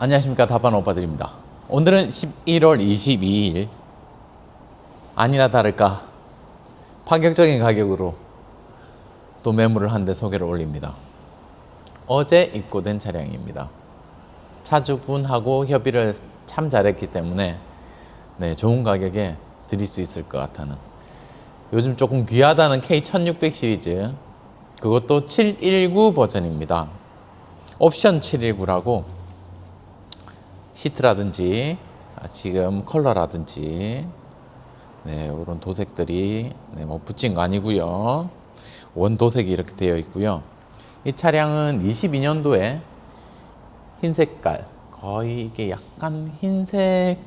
안녕하십니까 다반 오빠들입니다. 오늘은 11월 22일 아니나 다를까 파격적인 가격으로 또 매물을 한 대 소개를 올립니다. 어제 입고된 차량입니다. 차주분하고 협의를 참 잘했기 때문에 네, 좋은 가격에 드릴 수 있을 것 같다는 요즘 조금 귀하다는 K1600 시리즈 그것도 719 버전입니다. 옵션 719라고 시트라든지 아, 지금 컬러라든지 네, 이런 도색들이 네, 뭐 붙인 거 아니고요. 원 도색이 이렇게 되어 있고요. 이 차량은 22년도에 흰 색깔 거의 이게 약간 흰색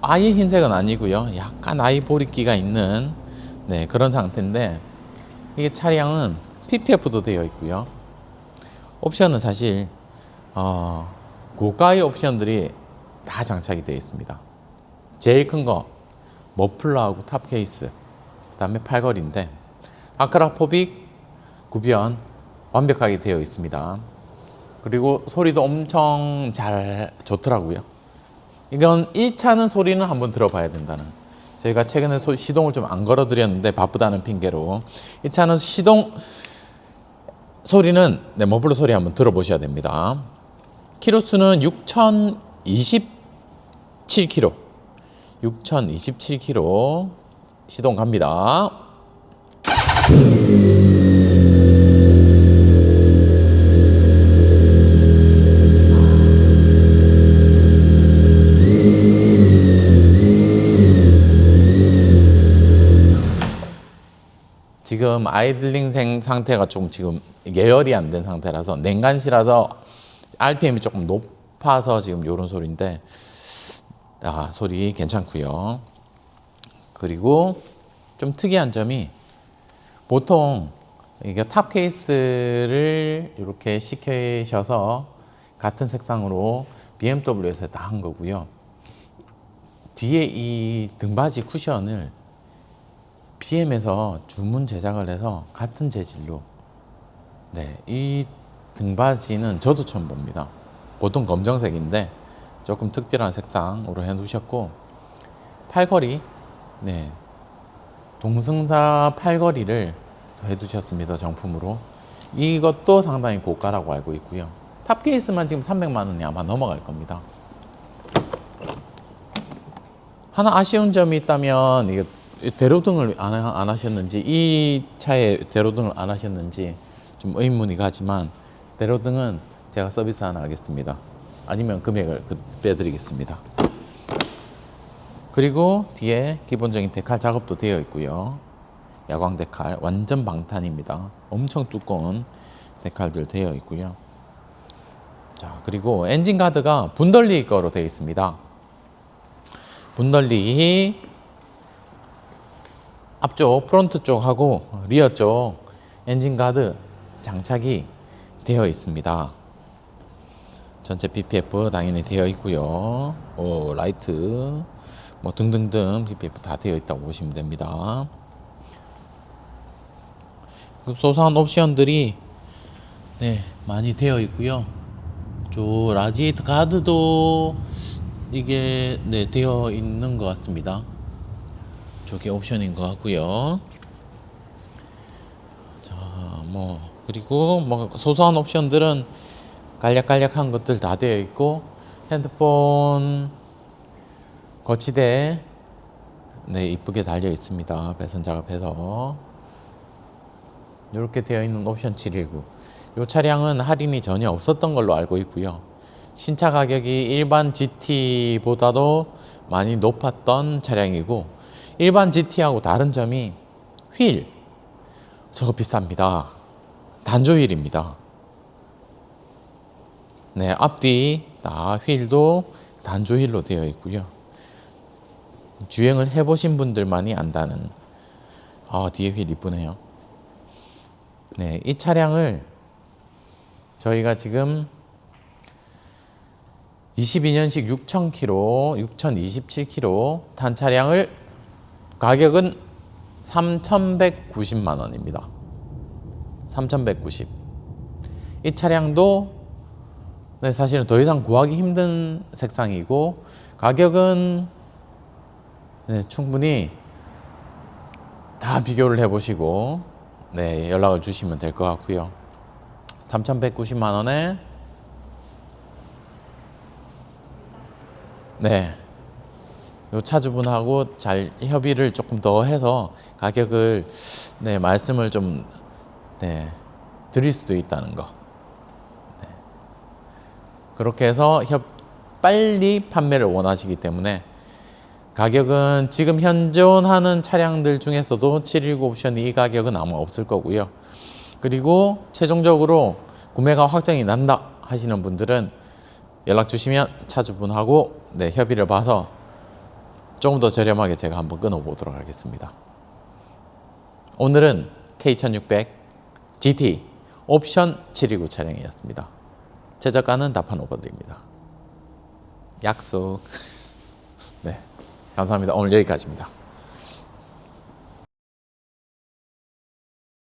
아예 흰색은 아니고요. 약간 아이보리기가 있는 네, 그런 상태인데 이게 차량은 PPF도 되어 있고요. 옵션은 사실 어, 고가의 옵션들이 다 장착이 되어 있습니다. 제일 큰 거 머플러하고 탑 케이스, 그다음에 팔걸이인데 아크라 포빅 구변 완벽하게 되어 있습니다. 그리고 소리도 엄청 잘 좋더라고요. 이건 1차는 소리는 한번 들어봐야 된다는. 저희가 최근에 소- 시동을 좀 안 걸어드렸는데 바쁘다는 핑계로 이 차는 시동 소리는 네, 머플러 소리 한번 들어보셔야 됩니다. 키로수는 6,027km. 6,027km 시동 갑니다. 지금 아이들링 생 상태가 좀 지금 예열이 안 된 상태라서 냉간시라서 RPM이 조금 높아서 지금 이런 소리인데 아 소리 괜찮고요. 그리고 좀 특이한 점이 보통 이게 탑 케이스를 이렇게 시키셔서 같은 색상으로 BMW에서 다 한 거고요. 뒤에 이 등받이 쿠션을 BM에서 주문 제작을 해서 같은 재질로 네, 이 등받이는 저도 처음 봅니다. 보통 검정색인데 조금 특별한 색상으로 해 놓으셨고 팔걸이 네. 동승사 팔걸이를 해 두셨습니다. 정품으로. 이것도 상당히 고가라고 알고 있고요. 탑 케이스만 지금 300만 원이 아마 넘어갈 겁니다. 하나 아쉬운 점이 있다면 이게 대로등을 안, 하- 안 하셨는지 이 차에 대로등을 안 하셨는지 좀 의문이 가지만 대로등은 제가 서비스 하나 하겠습니다. 아니면 금액을 그- 빼드리겠습니다. 그리고 뒤에 기본적인 데칼 작업도 되어 있고요. 야광 데칼 완전 방탄입니다. 엄청 두꺼운 데칼들 되어 있고요. 자 그리고 엔진 가드가 분덜리 거로 되어 있습니다. 분덜리 앞쪽 프론트 쪽하고 리어 쪽 엔진 가드 장착이 되어 있습니다. 전체 PPF 당연히 되어 있고요. 오, 라이트 뭐 등등등 PPF 다 되어 있다고 보시면 됩니다. 그 소소한 옵션들이 네 많이 되어 있고요. 저 라지에이터 가드도 이게 네 되어 있는 것 같습니다. 저게 옵션인 것 같고요. 자, 뭐 그리고 뭐 소소한 옵션들은 간략간략한 것들 다 되어 있고 핸드폰 거치대 네 이쁘게 달려 있습니다. 배선 작업해서 이렇게 되어 있는 옵션 719. 이 차량은 할인이 전혀 없었던 걸로 알고 있고요. 신차 가격이 일반 GT보다도 많이 높았던 차량이고 일반 GT하고 다른 점이 휠 저거 비쌉니다. 단조 휠입니다. 네, 앞뒤 다 휠도 단조 휠로 되어 있고요. 주행을 해보신 분들만이 안다는 아 뒤에 휠 이쁘네요. 네, 이 차량을 저희가 지금 22년식 6,000km, 6,027km 탄 차량을 가격은 3,190만 원입니다. 3,190. 이 차량도 네, 사실은 더 이상 구하기 힘든 색상이고 가격은 네, 충분히 다 비교를 해보시고 네, 연락을 주시면 될 것 같고요. 3,190만 원에 네. 요 차주분하고 잘 협의를 조금 더 해서 가격을 네, 말씀을 좀 네, 드릴 수도 있다는 거. 네. 그렇게 해서 협 빨리 판매를 원하시기 때문에 가격은 지금 현존하는 차량들 중에서도 719 옵션이 이 가격은 아마 없을 거고요. 그리고 최종적으로 구매가 확정이 난다 하시는 분들은 연락 주시면 차주분하고 네, 협의를 봐서 조금 더 저렴하게 제가 한번 끊어 보도록 하겠습니다. 오늘은 K1600 GT 옵션 729 차량이었습니다. 제작가는 다판 오버드립니다. 약속. 네. 감사합니다. 오늘 여기까지입니다.